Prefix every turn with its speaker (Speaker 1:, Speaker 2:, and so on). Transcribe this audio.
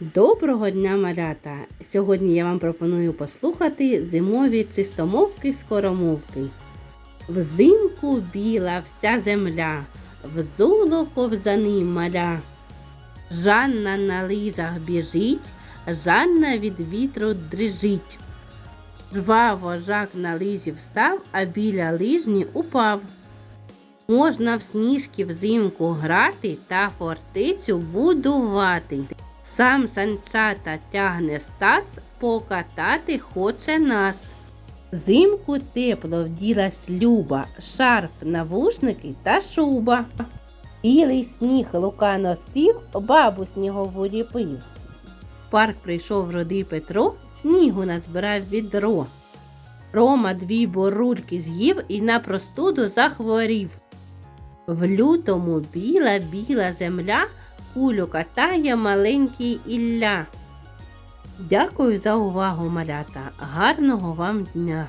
Speaker 1: Доброго дня, малята! Сьогодні я вам пропоную послухати зимові цистомовки скоромовки. Взимку біла вся земля, взуло ковзани маля. Жанна на лижах біжить, Жанна від вітру дрижить. Жваво жак на лижі встав, а біля лижні упав. Можна в сніжки взимку грати та фортецю будувати. Сам санчата тягне Стас, покатати хоче нас. Зимку тепло вділась Люба, шарф, навушники та шуба. Білий сніг Лука носив, бабу снігову ліпив. В парк прийшов роди Петро, снігу назбирав відро. Рома дві борульки з'їв і на простуду захворів. В лютому біла біла земля кулю катає маленький Ілля. Дякую за увагу, малята. Гарного вам дня!